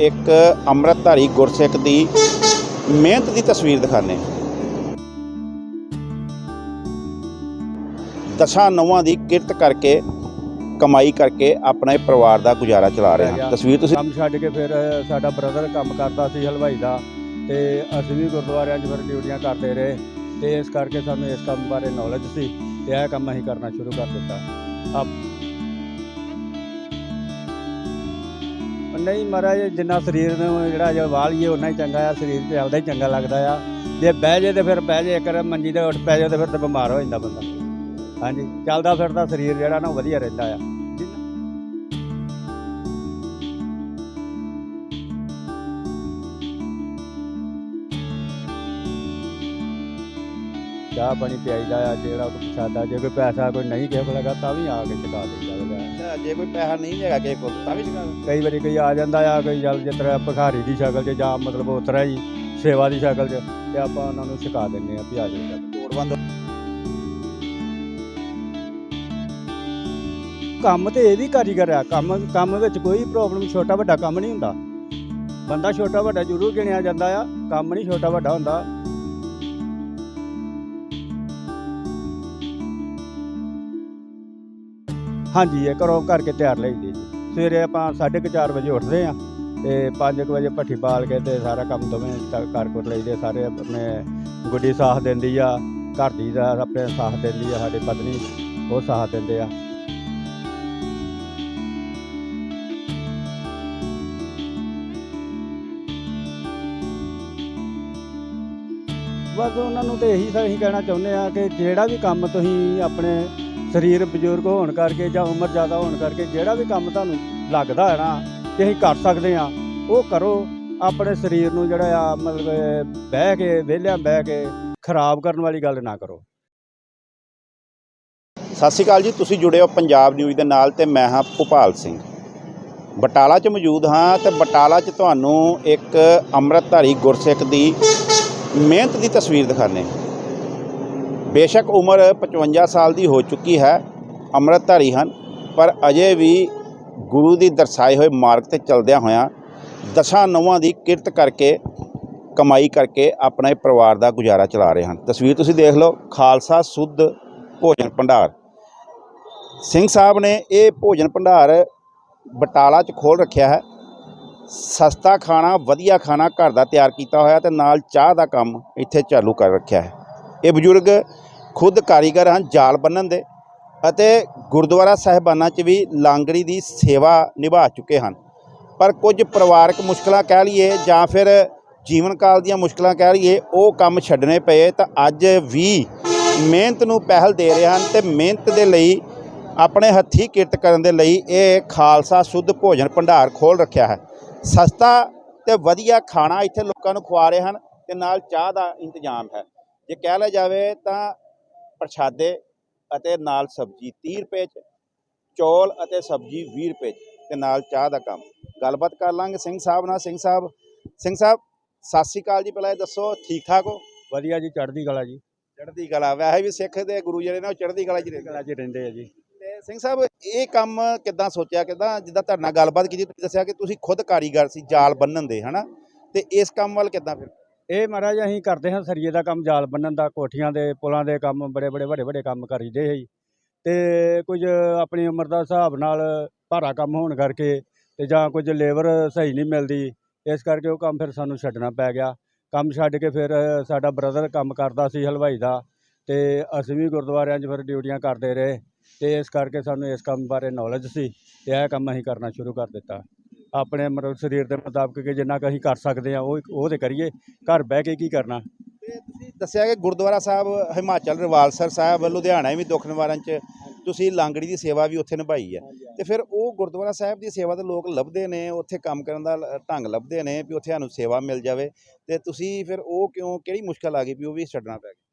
ਇੱਕ ਅੰਮ੍ਰਿਤਧਾਰੀ ਗੁਰਸਿੱਖ ਦੀ ਮਿਹਨਤ ਦੀ ਤਸਵੀਰ ਦਿਖਾਣੇ ਦਸਾਂ ਨੌਵਾਂ ਦੀ ਕਿਰਤ ਕਰਕੇ, ਕਮਾਈ ਕਰਕੇ ਆਪਣੇ ਪਰਿਵਾਰ ਦਾ ਗੁਜ਼ਾਰਾ ਚਲਾ ਰਹੇ ਹਨ ਤਸਵੀਰ ਤੁਸੀਂ ਕੰਮ ਛੱਡ ਕੇ ਫਿਰ ਸਾਡਾ ਬ੍ਰਦਰ ਕੰਮ ਕਰਦਾ ਸੀ ਹਲਵਾਈ ਦਾ ਤੇ ਅਸੀਂ ਵੀ ਗੁਰਦੁਆਰਿਆਂ 'ਚ ਫਿਰ ਡਿਊਟੀਆਂ ਕਰਦੇ ਰਹੇ ਤੇ ਇਸ ਕਰਕੇ ਸਾਨੂੰ ਇਸ ਕੰਮ ਬਾਰੇ ਨੌਲੇਜ ਸੀ ਤੇ ਇਹ ਕੰਮ ਅਸੀਂ ਕਰਨਾ ਸ਼ੁਰੂ ਕਰ ਦਿੱਤਾ। ਆਪ ਨਹੀਂ ਮਹਾਰਾਜ, ਜਿੰਨਾ ਸਰੀਰ ਨੂੰ ਜਿਹੜਾ ਜੇ ਵਾਲੀਏ ਉਨਾ ਹੀ ਚੰਗਾ ਆ, ਸਰੀਰ ਤੇ ਆਪਦਾ ਹੀ ਚੰਗਾ ਲੱਗਦਾ ਆ। ਜੇ ਬਹਿ ਜੇ ਤੇ ਫਿਰ ਬਹਿ ਜੇ ਕਰ ਮੰਜੀ ਤੇ ਉੱਠ ਪੈ ਜਾ ਤੇ ਫਿਰ ਤਾਂ ਬਿਮਾਰ ਹੋ ਜਾਂਦਾ ਬੰਦਾ। ਹਾਂਜੀ, ਚੱਲਦਾ ਫਿਰਦਾ ਸਰੀਰ ਜਿਹੜਾ ਨਾ ਉਹ ਵਧੀਆ ਰਹਿੰਦਾ ਆ। ਚਾਹ ਪਾਣੀ ਪਿਆਈਦਾ ਆ ਜਿਹੜਾ ਕੋਈ ਪਛਾਦਾ ਜੇ ਕੋਈ ਪੈਸਾ ਕੋਈ ਨਹੀਂ ਕਿਸੇ ਕੋਲ ਹੈਗਾ ਤਾਂ ਵੀ ਆ ਕੇ ਚੁਕਾ ਦੇਈਦਾ ਵਾ। ਜੇ ਕੋਈ ਪੈਸਾ ਨਹੀਂ ਹੈਗਾ ਕਿਸੇ ਕੋਲ ਤਾਂ ਵੀ ਚੁਕਾ ਕਈ ਵਾਰੀ ਕੋਈ ਆ ਜਾਂਦਾ ਆ ਕੋਈ ਜਲ ਜਿਸ ਤਰ੍ਹਾਂ ਭਿਖਾਰੀ ਦੀ ਸ਼ਕਲ 'ਚ ਜਾਂ ਮਤਲਬ ਉਸ ਤਰ੍ਹਾਂ ਹੀ ਸੇਵਾ ਦੀ ਸ਼ਕਲ 'ਚ ਤੇ ਆਪਾਂ ਉਹਨਾਂ ਨੂੰ ਛਕਾ ਦਿੰਨੇ ਆ ਵੀ ਆ ਜਾਓ ਲੋੜਵੰਦ। ਕੰਮ ਤੇ ਇਹ ਵੀ ਕਾਰੀਗਰ ਆ ਕੰਮ ਕੰਮ ਵਿੱਚ ਕੋਈ ਪ੍ਰੋਬਲਮ ਛੋਟਾ ਵੱਡਾ ਕੰਮ ਨਹੀਂ ਹੁੰਦਾ। ਬੰਦਾ ਛੋਟਾ ਵੱਡਾ ਜ਼ਰੂਰ ਗਿਣਿਆ ਜਾਂਦਾ ਆ ਕੰਮ ਨਹੀਂ ਛੋਟਾ ਵੱਡਾ ਹੁੰਦਾ। ਹਾਂਜੀ, ਇਹ ਘਰੋਂ ਕਰਕੇ ਤਿਆਰ ਲਈਦੀ ਜੀ। ਸਵੇਰੇ ਆਪਾਂ 4:30 ਵਜੇ ਉੱਠਦੇ ਆ ਤੇ 5 ਵਜੇ ਭੱਠੀ ਬਾਲ ਕੇ ਤੇ ਸਾਰਾ ਕੰਮ ਦੋਵੇਂ ਤ- ਕਰ ਕਰ ਲਈਦੇ, ਸਾਰੇ ਆਪਣੇ ਗੁੱਡੀ ਸਾਥ ਦਿੰਦੀ ਆ, ਘਰ ਦੀ ਦਾ ਆਪਣੇ ਸਾਥ ਦਿੰਦੀ ਆ, ਸਾਡੇ ਪਤਨੀ, ਉਹ ਸਾਥ ਦਿੰਦੇ ਆ। ਬਸ ਉਹਨਾਂ ਨੂੰ ਤੇ ਇਹੀ ਤਾਂ ਅਸੀਂ ਕਹਿਣਾ ਚਾਹੁੰਦੇ ਆ ਕਿ ਜਿਹੜਾ ਵੀ ਕੰਮ ਤੁਸੀਂ ਆਪਣੇ ਸਰੀਰ ਬਜ਼ੁਰਗ ਹੋਣ ਕਰਕੇ ਜਾਂ ਉਮਰ ਜ਼ਿਆਦਾ ਹੋਣ ਕਰਕੇ ਜਿਹੜਾ ਵੀ ਕੰਮ ਤੁਹਾਨੂੰ ਲੱਗਦਾ ਹੈ ਨਾ, ਕਿ ਅਸੀਂ ਕਰ ਸਕਦੇ ਆ ਉਹ ਕਰੋ। ਆਪਣੇ ਸਰੀਰ ਨੂੰ ਜਿਹੜਾ ਆ, ਮਤਲਬ ਬਹਿ ਕੇ, ਵਿਹਲਿਆਂ ਬਹਿ ਕੇ ਖਰਾਬ ਕਰਨ ਵਾਲੀ ਗੱਲ ਨਾ ਕਰੋ। ਸਤਿ ਸ਼੍ਰੀ ਅਕਾਲ ਜੀ, ਤੁਸੀਂ ਜੁੜੇ ਹੋ ਪੰਜਾਬ ਨਿਊਜ਼ ਦੇ ਨਾਲ ਤੇ ਮੈਂ ਹਾਂ ਭੋਪਾਲ ਸਿੰਘ। ਬਟਾਲਾ 'ਚ ਮੌਜੂਦ ਹਾਂ ਤੇ ਬਟਾਲਾ 'ਚ ਤੁਹਾਨੂੰ ਇੱਕ ਅੰਮ੍ਰਿਤਧਾਰੀ ਗੁਰਸਿੱਖ ਦੀ ਮਿਹਨਤ ਦੀ ਤਸਵੀਰ ਦਿਖਾਣੇ ਬੇਸ਼ੱਕ ਉਮਰ 55 ਸਾਲ ਦੀ ਹੋ ਚੁੱਕੀ ਹੈ, ਅੰਮ੍ਰਿਤਧਾਰੀ ਹਨ, ਪਰ ਅਜੇ ਵੀ ਗੁਰੂ ਦੀ ਦਰਸਾਏ ਹੋਏ ਮਾਰਗ ਤੇ ਚੱਲਦਿਆਂ ਹੋਇਆਂ ਦਸਾਂ ਨਵਾਂ ਦੀ ਕਿਰਤ ਕਰਕੇ, ਕਮਾਈ ਕਰਕੇ ਆਪਣੇ ਪਰਿਵਾਰ ਦਾ ਗੁਜ਼ਾਰਾ ਚਲਾ ਰਹੇ ਹਨ। ਤਸਵੀਰ ਤੁਸੀਂ ਦੇਖ ਲਓ, ਖਾਲਸਾ ਸੁੱਧ ਭੋਜਨ ਭੰਡਾਰ। ਸਿੰਘ ਸਾਹਿਬ ਨੇ ਇਹ ਭੋਜਨ ਭੰਡਾਰ ਬਟਾਲਾ 'ਚ ਖੋਲ ਰੱਖਿਆ ਹੈ। ਸਸਤਾ ਖਾਣਾ, ਵਧੀਆ ਖਾਣਾ ਘਰ ਦਾ ਤਿਆਰ ਕੀਤਾ ਹੋਇਆ ਤੇ ਨਾਲ ਚਾਹ ਦਾ ਕੰਮ ਇੱਥੇ ਚਾਲੂ ਕਰ ਰੱਖਿਆ ਹੈ। ਇਹ ਬਜ਼ੁਰਗ ਖੁਦ ਕਾਰੀਗਰ ਹਨ, ਜਾਲ ਬੰਨਣ ਦੇ ਅਤੇ ਗੁਰਦੁਆਰਾ ਸਾਹਿਬਾਨਾਂ 'ਚ ਵੀ ਲਾਂਗੜੀ ਦੀ ਸੇਵਾ ਨਿਭਾ ਚੁੱਕੇ ਹਨ। ਪਰ ਕੁਝ ਪਰਿਵਾਰਕ ਮੁਸ਼ਕਲਾਂ ਕਹਿ ਲਈਏ ਜਾਂ ਫਿਰ ਜੀਵਨ ਕਾਲ ਦੀਆਂ ਮੁਸ਼ਕਲਾਂ ਕਹਿ ਲਈਏ, ਉਹ ਕੰਮ ਛੱਡਣੇ ਪਏ ਤਾਂ ਅੱਜ ਵੀ ਮਿਹਨਤ ਨੂੰ ਪਹਿਲ ਦੇ ਰਹੇ ਹਨ ਤੇ ਮਿਹਨਤ ਦੇ ਲਈ, ਆਪਣੇ ਹੱਥੀਂ ਕਿਰਤ ਕਰਨ ਦੇ ਲਈ ਇਹ ਖਾਲਸਾ ਸੁੱਧ ਭੋਜਨ ਭੰਡਾਰ ਖੋਲ ਰੱਖਿਆ ਹੈ। ਸਸਤਾ ਤੇ ਵਧੀਆ ਖਾਣਾ ਇੱਥੇ ਲੋਕਾਂ ਨੂੰ ਖਵਾ ਰਹੇ ਹਨ ਤੇ ਨਾਲ ਚਾਹ ਦਾ ਇੰਤਜ਼ਾਮ ਹੈ। ਜੇ ਕਹਿ ਲਿਆ ਜਾਵੇ ਤਾਂ ਪ੍ਰਸ਼ਾਦੇ ਅਤੇ ਨਾਲ ਸਬਜ਼ੀ 30 ਰੁਪਏ ਚ ਚੌਲ ਅਤੇ ਸਬਜ਼ੀ 20 ਰੁਪਏ 'ਚ ਤੇ ਨਾਲ ਚਾਹ ਦਾ ਕੰਮ। ਗੱਲਬਾਤ ਕਰ ਲਾਂਗੇ ਸਿੰਘ ਸਾਹਿਬ ਨਾਲ। ਸਿੰਘ ਸਾਹਿਬ ਸਿੰਘ ਸਾਹਿਬ ਸਤਿ ਸ਼੍ਰੀ ਅਕਾਲ ਜੀ ਪਹਿਲਾਂ ਇਹ ਦੱਸੋ ਠੀਕ ਠਾਕ ਹੋ? ਵਧੀਆ ਜੀ ਚੜ੍ਹਦੀ ਕਲਾ ਜੀ। ਚੜ੍ਹਦੀ ਕਲਾ। ਵੈਸੇ ਵੀ ਸਿੱਖ ਦੇ ਗੁਰੂ ਜਿਹੜੇ ਨੇ ਉਹ ਚੜ੍ਹਦੀ ਕਲਾ 'ਚ ਰਹਿੰਦੇ। ਕਲਾ 'ਚ ਰਹਿੰਦੇ ਆ ਜੀ। ਤੇ ਸਿੰਘ ਸਾਹਿਬ ਇਹ ਕੰਮ ਕਿੱਦਾਂ ਸੋਚਿਆ? ਕਿੱਦਾਂ ਜਿੱਦਾਂ ਤੁਹਾਡੇ ਨਾਲ ਗੱਲਬਾਤ ਕੀਤੀ ਤੁਸੀਂ ਦੱਸਿਆ ਕਿ ਤੁਸੀਂ ਖੁਦ ਕਾਰੀਗਰ ਸੀ ਜਾਲ ਬੰਨਣ ਦੇ ਹਨਾ? ਤੇ ਇਸ ਕੰਮ ਵੱਲ ਕਿੱਦਾਂ ਫਿਰ? ਇਹ ਮਹਾਰਾਜ ਅਸੀਂ ਕਰਦੇ ਹਾਂ ਸਰੀਏ ਦਾ ਕੰਮ, ਜਾਲ ਬੰਨਣ ਦਾ, ਕੋਠੀਆਂ ਦੇ, ਪੁਲਾਂ ਦੇ ਕੰਮ, ਬੜੇ ਬੜੇ ਵੱਡੇ ਵੱਡੇ ਕੰਮ ਕਰੀਦੇ ਸੀ। ਤੇ ਕੁਝ ਆਪਣੀ ਉਮਰ ਦਾ ਹਿਸਾਬ ਨਾਲ ਭਾਰਾ ਕੰਮ ਹੋਣ ਕਰਕੇ ਤੇ ਜਾਂ ਕੁਝ ਲੇਬਰ ਸਹੀ ਨਹੀਂ ਮਿਲਦੀ, ਇਸ ਕਰਕੇ ਉਹ ਕੰਮ ਫਿਰ ਸਾਨੂੰ ਛੱਡਣਾ ਪੈ ਗਿਆ। ਕੰਮ ਛੱਡ ਕੇ ਫਿਰ ਸਾਡਾ ਬ੍ਰਦਰ ਕੰਮ ਕਰਦਾ ਸੀ ਹਲਵਾਈ ਦਾ ਤੇ ਅਸੀਂ ਵੀ ਗੁਰਦੁਆਰਿਆਂ 'ਚ ਫਿਰ ਡਿਊਟੀਆਂ ਕਰਦੇ ਰਹੇ ਤੇ ਇਸ ਕਰਕੇ ਸਾਨੂੰ ਇਸ ਕੰਮ ਬਾਰੇ ਨੌਲੇਜ ਸੀ ਤੇ ਇਹ ਕੰਮ ਅਸੀਂ ਕਰਨਾ ਸ਼ੁਰੂ ਕਰ ਦਿੱਤਾ। ਆਪਣੇ ਮਤਲਬ ਸਰੀਰ ਦੇ ਮੁਤਾਬਕ ਕਿ ਜਿੰਨਾ ਕੁ ਅਸੀਂ ਕਰ ਸਕਦੇ ਆ ਉਹ ਉਹ ਤੇ ਕਰੀਏ। ਘਰ ਬਹਿ ਕੇ ਕੀ ਕਰਨਾ? ਤੇ ਤੁਸੀਂ ਦੱਸਿਆ ਕਿ ਗੁਰਦੁਆਰਾ ਸਾਹਿਬ ਹਿਮਾਚਲ ਰਿਵਾਲਸਰ ਸਾਹਿਬ ਲੁਧਿਆਣਾ ਵੀ ਦੁੱਖ ਨਿਵਾਰਨ ਚ ਤੁਸੀਂ ਲਾਂਗੜੀ ਦੀ ਸੇਵਾ ਵੀ ਉੱਥੇ ਨਿਭਾਈ ਹੈ ਤੇ ਫਿਰ ਉਹ ਗੁਰਦੁਆਰਾ ਸਾਹਿਬ ਦੀ ਸੇਵਾ ਤੇ ਲੋਕ ਲੱਭਦੇ ਨੇ ਉੱਥੇ ਕੰਮ ਕਰਨ ਦਾ ਢੰਗ ਲੱਭਦੇ ਨੇ ਵੀ ਉੱਥੇ ਸਾਨੂੰ ਸੇਵਾ ਮਿਲ ਜਾਵੇ। ਤੇ ਤੁਸੀਂ ਫਿਰ ਉਹ ਕਿਉਂ ਕਿਹੜੀ ਮੁਸ਼ਕਲ ਆ ਗਈ ਵੀ ਉਹ ਵੀ ਛੱਡਣਾ ਪੈ ਗਿਆ?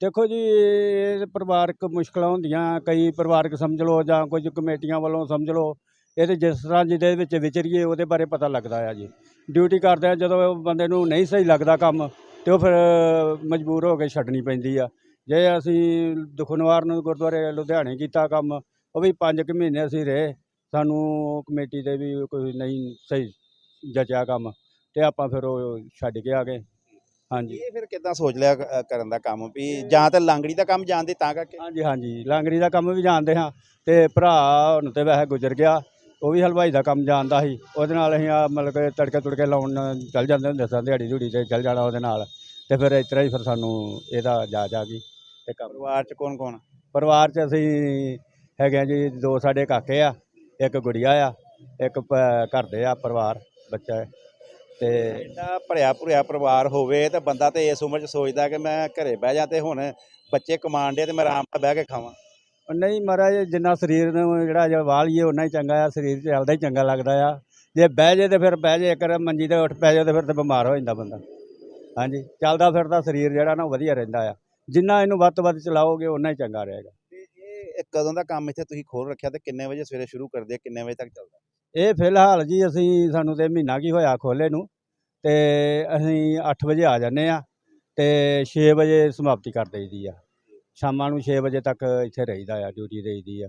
ਦੇਖੋ ਜੀ ਇਹ ਪਰਿਵਾਰਕ ਮੁਸ਼ਕਲਾਂ ਹੁੰਦੀਆਂ। ਕਈ ਪਰਿਵਾਰਕ ਸਮਝ ਲਓ ਜਾਂ ਕੁਝ ਕਮੇਟੀਆਂ ਵੱਲੋਂ ਸਮਝ ਲਓ। ਇਹ ਤੇ ਜਿਸ ਤਰ੍ਹਾਂ ਜਿਹਦੇ ਵਿੱਚ ਵਿਚਰੀਏ ਉਹਦੇ ਬਾਰੇ ਪਤਾ ਲੱਗਦਾ ਆ ਜੀ। ਡਿਊਟੀ ਕਰਦੇ ਆ ਜਦੋਂ ਉਹ ਬੰਦੇ ਨੂੰ ਨਹੀਂ ਸਹੀ ਲੱਗਦਾ ਕੰਮ ਤੇ ਉਹ ਫਿਰ ਮਜਬੂਰ ਹੋ ਕੇ ਛੱਡਣੀ ਪੈਂਦੀ ਆ। ਜੇ ਅਸੀਂ ਦੁਖਨਵਾਰ ਨੂੰ ਗੁਰਦੁਆਰੇ ਲੁਧਿਆਣੇ ਕੀਤਾ ਕੰਮ ਉਹ ਵੀ 5 ਕੁ ਮਹੀਨੇ ਅਸੀਂ ਰਹੇ। ਸਾਨੂੰ ਕਮੇਟੀ ਦੇ ਵੀ ਕੋਈ ਨਹੀਂ ਸਹੀ ਜਚਿਆ ਕੰਮ ਤੇ ਆਪਾਂ ਫਿਰ ਉਹ ਛੱਡ ਕੇ ਆ ਗਏ। ਹਾਂਜੀ। ਇਹ ਫਿਰ ਕਿੱਦਾਂ ਸੋਚ ਲਿਆ ਕਰਨ ਦਾ ਕੰਮ? ਵੀ ਜਾਂ ਤੇ ਲਾਂਗੜੀ ਦਾ ਕੰਮ ਜਾਣਦੇ ਤਾਂ ਕਰਕੇ? ਹਾਂਜੀ ਹਾਂਜੀ। ਲਾਂਗਰੀ ਦਾ ਕੰਮ ਵੀ ਜਾਣਦੇ ਹਾਂ ਤੇ ਭਰਾ ਹੁਣ ਤੇ ਵੈਸੇ ਗੁਜ਼ਰ ਗਿਆ। ਉਹ ਵੀ ਹਲਵਾਈ ਦਾ ਕੰਮ ਜਾਣਦਾ ਸੀ। ਉਹਦੇ ਨਾਲ ਅਸੀਂ ਆ ਮਤਲਬ ਕਿ ਤੜਕੇ ਤੁੜਕੇ ਲਾਉਣ ਚੱਲ ਜਾਂਦੇ ਹੁੰਦੇ ਸਾਂ ਦਿਹਾੜੀ ਧੂੜੀ ਤੇ ਚੱਲ ਜਾਣਾ ਉਹਦੇ ਨਾਲ। ਤੇ ਫਿਰ ਇਸ ਤਰ੍ਹਾਂ ਹੀ ਫਿਰ ਸਾਨੂੰ ਇਹਦਾ ਜਾਚ ਆ ਗਈ ਤੇ ਪਰਿਵਾਰ ਚ ਕੌਣ ਕੌਣ ਪਰਿਵਾਰ 'ਚ ਅਸੀਂ ਹੈਗੇ ਆ ਜੀ ਦੋ ਸਾਡੇ ਕਾਕੇ ਆ ਇੱਕ ਗੁੜੀਆ ਆ ਇੱਕ ਘਰ ਦੇ ਆ ਪਰਿਵਾਰ ਬੱਚਾ ਹੈ। ਤੇ ਇੰਨਾ ਭਰਿਆ ਭੁਰਿਆ ਪਰਿਵਾਰ ਹੋਵੇ ਤੇ ਬੰਦਾ ਤੇ ਇਸ ਉਮਰ ਚ ਸੋਚਦਾ ਕਿ ਮੈਂ ਘਰੇ ਬਹਿ ਜਾ ਤੇ ਹੁਣ ਬੱਚੇ ਦੇ ਤੇ ਮੈਂ ਆਰਾਮ ਨਾਲ ਬਹਿ ਕੇ ਖਾਵਾਂ। ਨਹੀਂ ਮਹਾਰਾਜ ਜਿੰਨਾ ਸਰੀਰ ਨੂੰ ਜਿਹੜਾ ਜੇ ਵਾਹ ਲਈਏ ਉਨਾ ਹੀ ਚੰਗਾ ਆ ਸਰੀਰ ਚੱਲਦਾ ਹੀ ਚੰਗਾ ਲੱਗਦਾ ਆ। ਜੇ ਬਹਿ ਜੇ ਤੇ ਫਿਰ ਬਹਿ ਜੇ ਇੱਕ ਮੰਜੀ ਤੇ ਉੱਠ ਪੈ ਜਾ ਤੇ ਫਿਰ ਤੇ ਬਿਮਾਰ ਹੋ ਜਾਂਦਾ ਬੰਦਾ। ਹਾਂਜੀ ਚੱਲਦਾ ਫਿਰਦਾ ਸਰੀਰ ਜਿਹੜਾ ਨਾ ਉਹ ਵਧੀਆ ਰਹਿੰਦਾ ਆ। ਜਿੰਨਾ ਇਹਨੂੰ ਵੱਧ ਤੋਂ ਵੱਧ ਚਲਾਓਗੇ ਉਨਾ ਹੀ ਚੰਗਾ ਰਹੇਗਾ। ਇਹ ਕਦੋਂ ਦਾ ਕੰਮ ਇੱਥੇ ਤੁਸੀਂ ਖੋਲ ਰੱਖਿਆ ਤੇ ਕਿੰਨੇ ਵਜੇ ਸਵੇਰੇ ਸ਼ੁਰੂ ਕਰਦੇ ਕਿੰਨੇ ਵਜੇ ਤੱਕ ਚੱਲਦਾ? ਇਹ ਫਿਲਹਾਲ ਜੀ ਅਸੀਂ ਸਾਨੂੰ ਤੇ ਮਹੀਨਾ ਕੀ ਹੋਇਆ ਖੋਲੇ ਨੂੰ ਤੇ ਅਸੀਂ 8 ਵਜੇ ਆ ਜਾਂਦੇ ਆ ਤੇ 6 ਵਜੇ ਸਮਾਪਤੀ ਕਰ ਦਈਦੀ ਆ। ਸ਼ਾਮਾਂ ਨੂੰ 6 ਵਜੇ ਤੱਕ ਇੱਥੇ ਰਹੀਦਾ ਆ ਡਿਊਟੀ ਦੇਈਦੀ ਆ।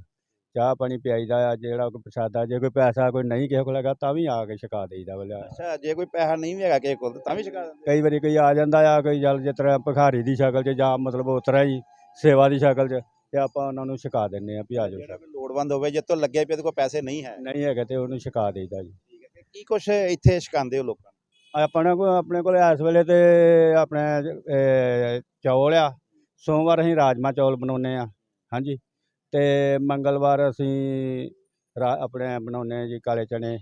ਚਾਹ ਪਾਣੀ ਪਿਆਈਦਾ ਆ ਜਿਹੜਾ ਕੋਈ ਪ੍ਰਸ਼ਾਦਾ ਜੇ ਕੋਈ ਪੈਸਾ ਕੋਈ ਨਹੀਂ ਕਿਸੇ ਕੋਲ ਹੈਗਾ ਤਾਂ ਵੀ ਆ ਕੇ ਛਕਾ ਦੇਈਦਾ ਬਲੇ ਅੱਛਾ ਜੇ ਕੋਈ ਪੈਸਾ ਨਹੀਂ ਵੀ ਹੈਗਾ ਕਿਸੇ ਕੋਲ ਤਾਂ ਵੀ ਛਕਾ ਦਿੰਦੇ ਕਈ ਵਾਰੀ ਕੋਈ ਆ ਜਾਂਦਾ ਆ ਕੋਈ ਜਲ ਜਿਸ ਤਰ੍ਹਾਂ ਭਿਖਾਰੀ ਦੀ ਸ਼ਕਲ 'ਚ ਜਾਂ ਮਤਲਬ ਉਸ ਤਰ੍ਹਾਂ ਹੀ ਸੇਵਾ ਦੀ ਸ਼ਕਲ 'ਚ ਤੇ ਆਪਾਂ ਉਹਨਾਂ ਨੂੰ ਛਕਾ ਦਿੰਦੇ ਆ ਵੀ ਆ ਜਾਓ ਜਿਹੜਾ ਕੋਈ ਲੋੜਵੰਦ ਹੋਵੇ ਜੇ ਤੋਂ ਲੱਗਿਆ ਪਿਆ ਤੇ ਕੋਈ ਪੈਸੇ ਨਹੀਂ ਹੈ। ਨਹੀਂ ਹੈਗੇ ਤੇ ਉਹਨੂੰ ਛਕਾ ਦੇਈਦਾ ਜੀ। ਕੀ ਕੁਛ ਇੱਥੇ ਛਕਾਉਂਦੇ ਹੋ ਲੋਕਾਂ ਨੂੰ? ਆਪਣੇ ਕੋਲ ਆਪਣੇ ਕੋਲ ਇਸ ਵੇਲੇ ਤੇ ਆਪਣੇ ਚੌਲ ਆ ਸੋਮਵਾਰ ਅਸੀਂ ਰਾਜਮਾ ਚੌਲ ਬਣਾਉਂਦੇ ਆ ਹਾਂਜੀ। ਤੇ ਮੰਗਲਵਾਰ ਅਸੀਂ ਰਾ- ਆਪਣੇ ਬਣਾਉਂਦੇ ਆ ਜੀ ਕਾਲੇ ਚਨੇ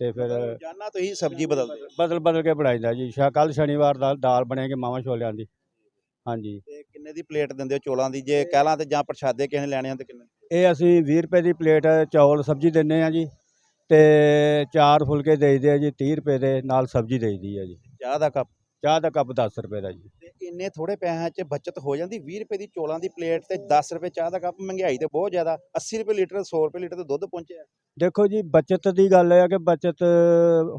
ਤੇ ਫਿਰ ਜਾਨਾ ਤੁਸੀਂ ਸਬਜ਼ੀ ਬਦਲਦੇ ਹੋ ਬਦਲ ਬਦਲ ਕੇ ਬਣਾਈਦਾ ਜੀ। ਸ਼ਾ ਕੱਲ ਸ਼ਨੀਵਾਰ ਦਾ ਦਾਲ ਬਣੇਗੀ ਮਾਵਾਂ ਛੋਲਿਆਂ ਦੀ ਹਾਂਜੀ। ਤੇ ਕਿੰਨੇ ਦੀ ਪਲੇਟ ਦਿੰਦੇ ਹੋ ਚੋਲਾਂ ਦੀ? ਜੇ ਕਹਿਲਾਂ ਤੇ ਜਾਂ ਪ੍ਰਸ਼ਾਦੇ ਕਿਸੇ ਨੇ ਲੈਣੇ ਆ ਤੇ ਕਿੰਨੇ? ਇਹ ਅਸੀਂ 20 ਰੁਪਏ ਦੀ ਪਲੇਟ ਚੌਲ ਸਬਜ਼ੀ ਦਿੰਦੇ ਆ ਜੀ ਤੇ ਚਾਰ ਫੁਲਕੇ ਦੇਈਦੇ ਆ ਜੀ 30 ਰੁਪਏ ਦੇ ਨਾਲ ਸਬਜ਼ੀ ਦੇਈਦੀ ਆ ਜੀ। ਚਾਹ ਦਾ ਕੱਪ? ਚਾਹ ਦਾ ਕੱਪ 10 ਰੁਪਏ ਦਾ ਜੀ। ਇੰਨੇ ਥੋੜੇ ਪੈਸਿਆਂ 'ਚ ਬਚਤ ਹੋ ਜਾਂਦੀ 20 ਰੁਪਏ ਦੀ ਚੋਲਾਂ ਦੀ ਪਲੇਟ ਤੇ 10 ਰੁਪਏ ਚਾਹ ਦਾ ਕੱਪ, ਮਹਿੰਗਾਈ ਤੇ ਬਹੁਤ ਜ਼ਿਆਦਾ 80 ਰੁਪਏ ਲੀਟਰ 100 ਰੁਪਏ ਲੀਟਰ ਤੇ ਦੁੱਧ ਪਹੁੰਚਿਆ। ਦੇਖੋ ਜੀ, ਬਚਤ ਦੀ ਗੱਲ ਇਹ ਕਿ ਬਚਤ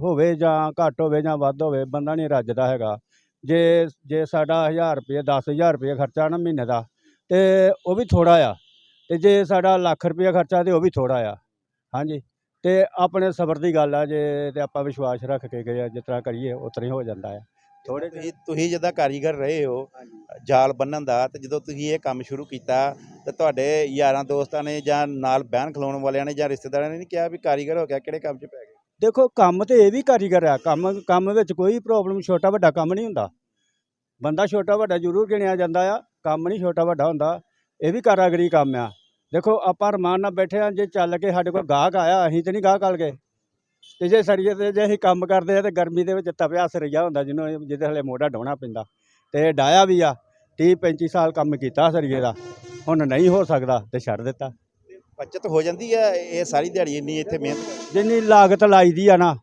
ਹੋਵੇ ਜਾਂ ਘੱਟ ਹੋਵੇ ਜਾਂ ਵੱਧ ਹੋਵੇ, ਬੰਦਾ ਨਹੀਂ ਰੱਜਦਾ ਹੈਗਾ। ਜੇ ਜੇ ਸਾਡਾ 1000 ਰੁਪਏ 10000 ਰੁਪਏ ਖਰਚਾ ਨਾ ਮਹੀਨੇ ਦਾ, ਤੇ ਉਹ ਵੀ ਥੋੜਾ ਆ। ਤੇ ਜੇ ਸਾਡਾ ਲੱਖ ਰੁਪਏ ਖਰਚਾ ਤੇ ਉਹ ਵੀ ਥੋੜਾ ਆ। ਹਾਂਜੀ। ਤੇ ਆਪਣੇ ਸਬਰ ਦੀ ਗੱਲ ਆ, ਜੇ ਤੇ ਆਪਾਂ ਵਿਸ਼ਵਾਸ ਰੱਖ ਕੇ ਗਏ ਜਿਸ ਤਰ੍ਹਾਂ ਕਰੀਏ ਉਸ ਹੋ ਜਾਂਦਾ ਆ। ਥੋੜੇ ਤੁਸੀਂ ਤੁਸੀਂ ਜਿੱਦਾਂ ਕਾਰੀਗਰ ਰਹੇ ਹੋ ਜਾਲ ਬੰਨਣ ਦਾ ਤੇ ਜਦੋਂ ਤੁਸੀਂ ਇਹ ਕੰਮ ਸ਼ੁਰੂ ਕੀਤਾ ਤੇ ਤੁਹਾਡੇ ਯਾਰਾਂ ਦੋਸਤਾਂ ਨੇ ਜਾਂ ਨਾਲ ਬਹਿਣ ਖਲੋਣ ਵਾਲਿਆਂ ਨੇ ਜਾਂ ਰਿਸ਼ਤੇਦਾਰਾਂ ਨੇ ਨਹੀਂ ਕਿਹਾ ਵੀ ਕਾਰੀਗਰ ਹੋ ਗਿਆ ਕਿਹੜੇ ਕੰਮ 'ਚ ਪੈ ਗਏ? ਦੇਖੋ ਕੰਮ ਤੇ ਇਹ ਵੀ ਕਾਰੀਗਰ ਆ ਕੰਮ ਕੰਮ ਵਿੱਚ ਕੋਈ ਪ੍ਰੋਬਲਮ ਛੋਟਾ ਵੱਡਾ ਕੰਮ ਨਹੀਂ ਹੁੰਦਾ। ਬੰਦਾ ਛੋਟਾ ਵੱਡਾ ਜ਼ਰੂਰ ਗਿਣਿਆ ਜਾਂਦਾ ਆ ਕੰਮ ਨਹੀਂ ਛੋਟਾ ਵੱਡਾ ਹੁੰਦਾ ਇਹ ਵੀ ਕਾਰਾਗਰੀ ਕੰਮ ਆ। ਦੇਖੋ ਆਪਾਂ ਰਮਾਨ ਨਾਲ ਬੈਠੇ ਆ ਜੇ ਚੱਲ ਕੇ ਸਾਡੇ ਕੋਲ ਗਾਹਕ ਆਇਆ ਅਸੀਂ ਤੇ ਨਹੀਂ ਗਾਹਕ ਆਲ ਗਏ। ਤੇ ਜੇ ਸਰੀਏ ਤੇ ਜੇ ਅਸੀਂ ਕੰਮ ਕਰਦੇ ਆ ਤੇ ਗਰਮੀ ਦੇ ਵਿੱਚ ਤਪਿਆ ਸਰਈਆ ਹੁੰਦਾ ਜਿਹਨੂੰ ਜਿਹਦੇ ਹਲੇ ਮੋਢਾ ਡਾਉਣਾ ਪੈਂਦਾ। ਤੇ ਡਾਇਆ ਵੀ ਆ 30 35 ਸਾਲ ਕੰਮ ਕੀਤਾ ਸਰੀਏ ਦਾ। ਹੁਣ ਨਹੀਂ ਹੋ ਸਕਦਾ ਤੇ ਛੱਡ ਦਿੱਤਾ। ਬਚਤ ਹੋ ਜਾਂਦੀ ਹੈ ਇਹ ਸਾਰੀ ਦਿਹਾੜੀ ਇੰਨੀ ਇੱਥੇ ਮਿਹਨਤ ਜਿੰਨੀ ਲਾਗਤ ਲਾਈ ਦੀ ਆ ਨਾ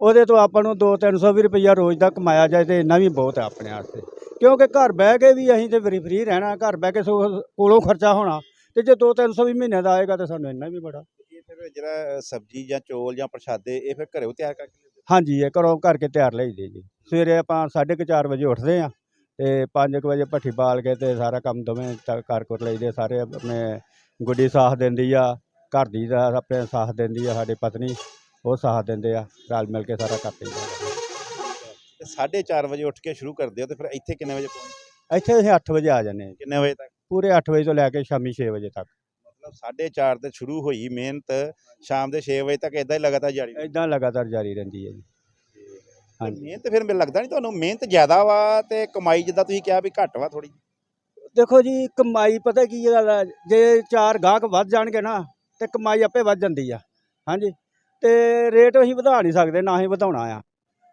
ਉਹਦੇ ਤੋਂ ਆਪਾਂ ਨੂੰ 2-300 ਵੀ ਰੁਪਈਆ ਰੋਜ਼ ਦਾ ਕਮਾਇਆ ਜਾਏ ਤੇ ਇੰਨਾ ਵੀ ਬਹੁਤ ਹੈ ਆਪਣੇ ਵਾਸਤੇ। ਕਿਉਂਕਿ ਘਰ ਬਹਿ ਕੇ ਵੀ ਅਸੀਂ ਤੇ ਫਰੀ ਫਰੀ ਰਹਿਣਾ ਘਰ ਬਹਿ ਕੇ ਕੋਲੋਂ ਖਰਚਾ ਹੋਣਾ ਤੇ ਜੇ 2-300 ਵੀ ਮਹੀਨੇ ਦਾ ਆਏਗਾ ਤੇ ਸਾਨੂੰ ਇੰਨਾ ਵੀ ਬੜਾ। ਫਿਰ ਜਿਹੜਾ ਸਬਜ਼ੀ ਜਾਂ ਚੋਲ ਜਾਂ ਪ੍ਰਸ਼ਾਦੇ ਇਹ ਫਿਰ ਘਰੇ ਤਿਆਰ ਕਰਕੇ ਲਿਆਉਂਦੇ ਹੋ? ਹਾਂਜੀ ਇਹ ਘਰੋਂ ਕਰਕੇ ਤਿਆਰ ਲਈਦੇ ਜੀ। ਸਵੇਰੇ ਆਪਾਂ 4:30 ਵਜੇ ਉੱਠਦੇ ਆ ਤੇ 5 ਵਜੇ ਭੱਠੀ ਬਾਲ ਕੇ ਤੇ ਸਾਰਾ ਕੰਮ ਦੋਵੇਂ ਚ- ਕਰ ਕਰ ਲਈਦੇ ਸਾਰੇ ਆਪਣੇ ਗੁੱਡੀ ਸਾਥ ਦਿੰਦੀ ਆ ਘਰ ਦੀ ਦਾ ਆਪਣੇ ਸਾਥ ਦਿੰਦੀ ਆ ਸਾਡੀ ਪਤਨੀ ਉਹ ਸਾਥ ਦਿੰਦੇ ਆ ਰਲ ਮਿਲ ਕੇ ਸਾਰਾ ਕਰ ਲਈਦਾ ਤੇ 4:30 ਵਜੇ ਉੱਠ ਕੇ ਸ਼ੁਰੂ ਕਰਦੇ ਹੋ ਤੇ ਫਿਰ ਇੱਥੇ ਕਿੰਨੇ ਵਜੇ ਪਹੁੰਚਦੇ ਇੱਥੇ ਅਸੀਂ 8 ਵਜੇ ਆ ਜਾਂਦੇ ਹਾਂ ਜੀ। ਕਿੰਨੇ ਵਜੇ ਤੱਕ? ਪੂਰੇ 8 ਵਜੇ ਤੋਂ ਲੈ ਕੇ ਸ਼ਾਮੀ 6 ਵਜੇ ਤੱਕ। 4:30 ਤੇ ਸ਼ੁਰੂ ਹੋਈ ਮਿਹਨਤ ਸ਼ਾਮ ਦੇ 6 ਵਜੇ ਤੱਕ ਇਦਾਂ ਹੀ ਲਗਾਤਾਰ ਜਾਰੀ ਰਹੀ। ਇਦਾਂ ਲਗਾਤਾਰ ਜਾਰੀ ਰਹਿੰਦੀ ਹੈ ਜੀ। ਹਾਂਜੀ। ਮਿਹਨਤ ਫਿਰ ਮੈਨੂੰ ਲੱਗਦਾ ਨਹੀਂ ਤੁਹਾਨੂੰ ਮਿਹਨਤ ਜ਼ਿਆਦਾ ਵਾ ਤੇ ਕਮਾਈ ਜਿੱਦਾਂ ਤੁਸੀਂ ਕਿਹਾ ਵੀ ਘੱਟ ਵਾ ਥੋੜੀ ਦੇਖੋ ਜੀ ਕਮਾਈ ਪਤਾ ਕੀ ਗੱਲ ਆ ਜੇ ਚਾਰ ਗਾਹਕ ਵੱਧ ਜਾਣਗੇ ਨਾ ਤੇ ਕਮਾਈ ਆਪੇ ਵੱਧ ਜਾਂਦੀ ਆ ਹਾਂਜੀ। ਤੇ ਰੇਟ ਅਸੀਂ ਵਧਾ ਨਹੀਂ ਸਕਦੇ ਨਾ ਹੀ ਵਧਾਉਣਾ ਆ।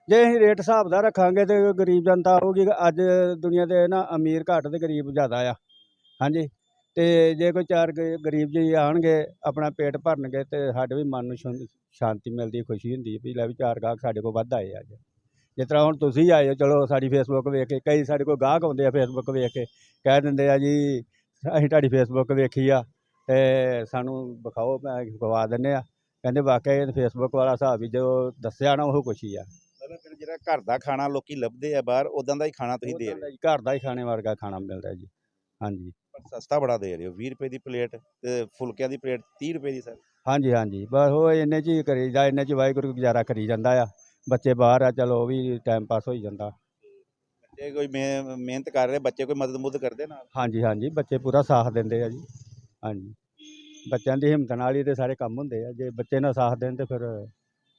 ਜੇ ਅਸੀਂ ਰੇਟ ਹਿਸਾਬ ਦਾ ਰੱਖਾਂਗੇ ਤੇ ਗਰੀਬ ਜਨਤਾ ਹੋਊਗੀ ਅੱਜ ਦੁਨੀਆ ਦੇ ਨਾ ਅਮੀਰ ਘੱਟ ਤੇ ਗਰੀਬ ਜ਼ਿਆਦਾ ਆ ਹਾਂਜੀ। ਤੇ ਜੇ ਕੋਈ ਚਾਰ ਗ- ਗਰੀਬ ਜੀ ਆਣਗੇ ਆਪਣਾ ਪੇਟ ਭਰਨਗੇ ਤੇ ਸਾਡੇ ਵੀ ਮਨ ਨੂੰ ਸ਼ਾਂ- ਸ਼ਾਂਤੀ ਮਿਲਦੀ ਖੁਸ਼ੀ ਹੁੰਦੀ ਹੈ ਵੀ ਲੈ ਵੀ ਚਾਰ ਗਾਹਕ ਸਾਡੇ ਕੋਲ ਵੱਧ ਆਏ ਅੱਜ। ਜਿਸ ਤਰ੍ਹਾਂ ਹੁਣ ਤੁਸੀਂ ਆਏ ਹੋ ਚਲੋ ਸਾਡੀ ਫੇਸਬੁੱਕ ਵੇਖ ਕੇ ਕਈ ਸਾਡੇ ਕੋਲ ਗਾਹਕ ਆਉਂਦੇ ਆ ਫੇਸਬੁੱਕ ਵੇਖ ਕੇ ਕਹਿ ਦਿੰਦੇ ਆ ਜੀ ਅਸੀਂ ਤੁਹਾਡੀ ਫੇਸਬੁੱਕ ਵੇਖੀ ਆ ਤੇ ਸਾਨੂੰ ਵਿਖਾਓ ਮੈਂ ਵਿਖਵਾ ਦਿੰਦੇ ਆ। ਕਹਿੰਦੇ ਵਾਕਿਆ ਇਹ ਫੇਸਬੁੱਕ ਵਾਲਾ ਹਿਸਾਬ ਵੀ ਜੋ ਦੱਸਿਆ ਨਾ ਉਹ ਕੁਛ ਹੀ ਆ। ਮਤਲਬ ਫਿਰ ਜਿਹੜਾ ਘਰ ਦਾ ਖਾਣਾ ਲੋਕੀ ਲੱਭਦੇ ਆ ਬਾਹਰ ਉਦਾਂ ਦਾ ਹੀ ਖਾਣਾ ਤੁਸੀਂ ਦੇ ਰਹੇ ਹੀ? ਘਰ ਦਾ ਹੀ ਖਾਣੇ ਵਰਗਾ ਖਾਣਾ ਮਿਲਦਾ ਜੀ। ਹਾਂਜੀ। ਸਸਤਾ ਬੜਾ ਦੇ ਰਹੇ ਹੋ 20 ਰੁਪਏ ਦੀ ਪਲੇਟ ਤੇ ਫੁਲਕਿਆਂ ਦੀ ਪਲੇਟ 30 ਰੁਪਏ ਦੀ ਸਰ? ਹਾਂਜੀ ਹਾਂਜੀ। ਬਸ ਉਹ ਇੰਨੇ ਚ ਹੀ ਕਰੀਦਾ ਇੰਨੇ ਚ ਵਾਹਿਗੁਰੂ ਗੁਜ਼ਾਰਾ ਕਰੀ ਜਾਂਦਾ ਆ। ਬੱਚੇ ਬਾਹਰ ਆ ਚਲੋ ਉਹ ਵੀ ਟਾਈਮ ਪਾਸ ਹੋਈ ਜਾਂਦਾ। ਬੱਚੇ ਕੋਈ ਮਿਹ- ਮਿਹਨਤ ਕਰ ਰਹੇ ਬੱਚੇ ਕੋਈ ਮਦਦ ਮੁੱਦ ਕਰਦੇ ਨਾਲ? ਹਾਂਜੀ ਹਾਂਜੀ। ਬੱਚੇ ਪੂਰਾ ਸਾਥ ਦਿੰਦੇ ਆ ਜੀ। ਹਾਂਜੀ। ਬੱਚਿਆਂ ਦੀ ਹਿੰਮਤ ਨਾਲ ਹੀ ਤੇ ਸਾਰੇ ਕੰਮ ਹੁੰਦੇ ਆ। ਜੇ ਬੱਚੇ ਨਾ ਸਾਥ ਦੇਣ ਤੇ ਫਿਰ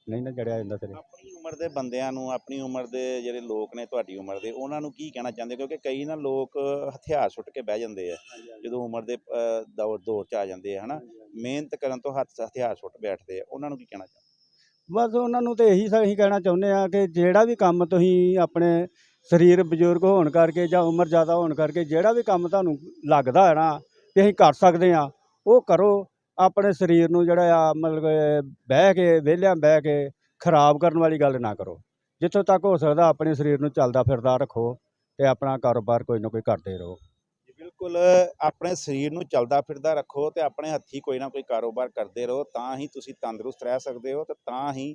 ਨਹੀਂ ਨਾ ਜੜਿਆ ਜਾਂਦਾ ਸਿਰੇ। ਆਪਣੀ ਉਮਰ ਦੇ ਬੰਦਿਆਂ ਨੂੰ ਆਪਣੀ ਉਮਰ ਦੇ ਜਿਹੜੇ ਲੋਕ ਨੇ ਤੁਹਾਡੀ ਉਮਰ ਦੇ ਉਹਨਾਂ ਨੂੰ ਕੀ ਕਹਿਣਾ ਚਾਹੁੰਦੇ? ਕਿਉਂਕਿ ਕਈ ਨਾ ਲੋਕ ਹਥਿਆਰ ਸੁੱਟ ਕੇ ਬਹਿ ਜਾਂਦੇ ਆ। ਜਦੋਂ ਉਮਰ ਦੇ ਅ, ਦੌਰ ਦੌਰ ਚ ਆ ਜਾਂਦੇ ਆ ਹਨਾ? ਮਿਹਨਤ ਕਰਨ ਤੋਂ ਹੱਥ ਹਥਿਆਰ ਸੁੱਟ ਬੈਠਦੇ ਆ। ਉਹਨਾਂ ਨੂੰ ਕੀ ਕਹਿਣਾ ਚਾਹੁੰਦੇ? ਬਸ ਉਹਨਾਂ ਨੂੰ ਤੇ ਇਹੀ ਸ- ਅਸੀਂ ਕਹਿਣਾ ਚਾਹੁੰਦੇ ਆ ਕਿ ਜਿਹੜਾ ਵੀ ਕੰਮ ਤੁਸੀਂ ਆਪਣੇ ਸਰੀਰ ਬਜ਼ੁਰਗ ਹੋਣ ਕਰਕੇ ਜਾਂ ਉਮਰ ਜ਼ਿਆਦਾ ਹੋਣ ਕਰਕੇ ਜਿਹੜਾ ਵੀ ਕੰਮ ਤੁਹਾਨੂੰ ਲੱਗਦਾ ਹੈ ਨਾ ਕਿ ਅਸੀਂ ਕਰ ਸਕਦੇ ਆ ਉਹ ਕਰੋ। ਆਪਣੇ ਸਰੀਰ ਨੂੰ ਜਿਹੜਾ ਆ, ਮਤਲਬ ਬਹਿ ਕੇ, ਵਿਹਲਿਆਂ ਬਹਿ ਕੇ ਖਰਾਬ ਕਰਨ ਵਾਲੀ ਗੱਲ ਨਾ ਕਰੋ। ਜਿੱਥੋਂ ਤੱਕ ਹੋ ਸਕਦਾ ਆਪਣੇ ਸਰੀਰ ਨੂੰ ਚੱਲਦਾ ਫਿਰਦਾ ਰੱਖੋ ਤੇ ਆਪਣਾ ਕਾਰੋਬਾਰ ਕੋਈ ਨਾ ਕੋਈ ਕਰਦੇ ਰਹੋ। ਬਿਲਕੁਲ। ਆਪਣੇ ਸਰੀਰ ਨੂੰ ਚੱਲਦਾ ਫਿਰਦਾ ਰੱਖੋ ਤੇ ਆਪਣੇ ਹੱਥੀ ਕੋਈ ਨਾ ਕੋਈ ਕਾਰੋਬਾਰ ਕਰਦੇ ਰਹੋ। ਤਾਂ ਹੀ ਤੁਸੀਂ ਤੰਦਰੁਸਤ ਰਹਿ ਸਕਦੇ ਹੋ ਤੇ ਤਾਂ ਹੀ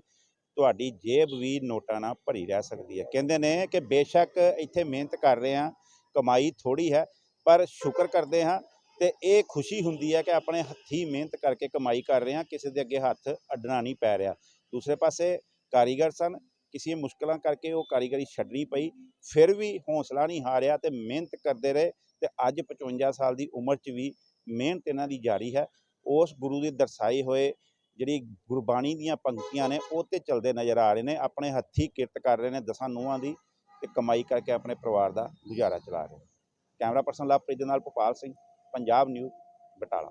ਤੁਹਾਡੀ ਜੇਬ ਵੀ ਨੋਟਾਂ ਨਾਲ ਭਰੀ ਰਹਿ ਸਕਦੀ ਹੈ। ਕਹਿੰਦੇ ਨੇ ਕਿ ਬੇਸ਼ੱਕ ਇੱਥੇ ਮਿਹਨਤ ਕਰ ਰਹੇ ਹਾਂ, ਕਮਾਈ ਥੋੜੀ ਹੈ, ਪਰ ਸ਼ੁਕਰ ਕਰਦੇ ਹਾਂ ਤੇ ਇਹ ਖੁਸ਼ੀ ਹੁੰਦੀ ਹੈ ਕਿ ਆਪਣੇ ਹੱਥੀ ਮਿਹਨਤ ਕਰਕੇ ਕਮਾਈ ਕਰ ਰਹੇ ਹਾਂ, ਕਿਸੇ ਦੇ ਅੱਗੇ ਹੱਥ ਅੱਡਣਾ ਨਹੀਂ ਪੈ ਰਿਹਾ। ਦੂਸਰੇ ਪਾਸੇ ਕਾਰੀਗਰ ਸਨ, ਕਿਸੇ ਮੁਸ਼ਕਲਾਂ ਕਰਕੇ ਉਹ ਕਾਰੀਗਰੀ ਛੱਡਣੀ ਪਈ, ਫਿਰ ਵੀ ਹੌਸਲਾ ਨਹੀਂ ਹਾਰਿਆ ਤੇ ਮਿਹਨਤ ਕਰਦੇ ਰਹੇ ਤੇ ਅੱਜ 55 ਸਾਲ ਦੀ ਉਮਰ 'ਚ ਵੀ ਮਿਹਨਤ ਇਹਨਾਂ ਦੀ ਜਾਰੀ ਹੈ। ਉਸ ਗੁਰੂ ਦੇ ਦਰਸਾਏ ਹੋਏ ਜਿਹੜੀ ਗੁਰਬਾਣੀ ਦੀਆਂ ਪੰਕਤੀਆਂ ਨੇ, ਉਹ ਤੇ ਚੱਲਦੇ ਨਜ਼ਰ ਆ ਰਹੇ ਨੇ, ਆਪਣੇ ਹੱਥੀ ਕਿਰਤ ਕਰ ਰਹੇ ਨੇ ਦਸਾਂ ਨੂੰਹਾਂ ਦੀ ਤੇ ਕਮਾਈ ਕਰਕੇ ਆਪਣੇ ਪਰਿਵਾਰ ਦਾ ਗੁਜ਼ਾਰਾ ਚਲਾ ਰਹੇ ਕੈਮਰਾ ਪਰਸਨ ਲਵਪ੍ਰੀਤ ਦੇ ਨਾਲ ਭੋਪਾਲ ਸਿੰਘ। ਪੰਜਾਬ ਨਿਊਜ਼ ਬਟਾਲਾ